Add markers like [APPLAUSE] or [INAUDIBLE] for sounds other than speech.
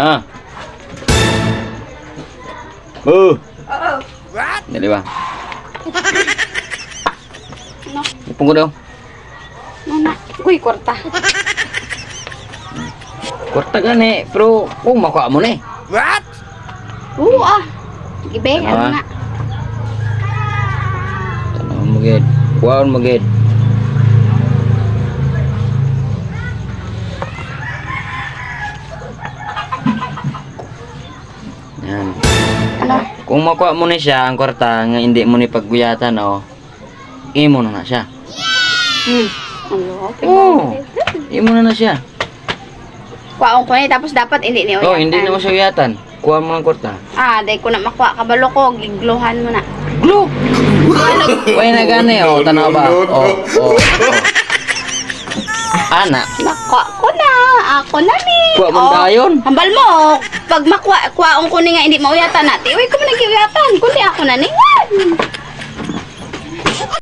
Ah. Oh, Oo. dali ba? Ano? [LAUGHS] Ipon ko daw. Nana. Uy, kwarta. Kwarta gani, pero kung makuha mo na eh. Oo ah. Gibe, Ano, ano ah? na. Tanaw mo gid. Kuhaon mo gid. Yan. Ano? Kung makuha mo na siya ang kwarta nga hindi mo ni pagguyatan oh. Imo na na siya. Hmm. Ano? Oo. Imo na na siya. Kwaong ko eh, tapos dapat hindi niya Oh, hindi na mo siya uyatan. Kuha mo ang kwarta. Ah, dahil ko na makuha kabalo ko, gigluhan mo na. Glo! Way na gani oh, tanaw ba? Oh, oh, oh. Ana, Nakuha ko na. Ako na ni. kuha mo Oh, dayon. Hambal mo. Pag makuha, kwaong ko ni nga hindi mauyatan na. Tiway ko man nag-iuyatan. Kundi ako na ni.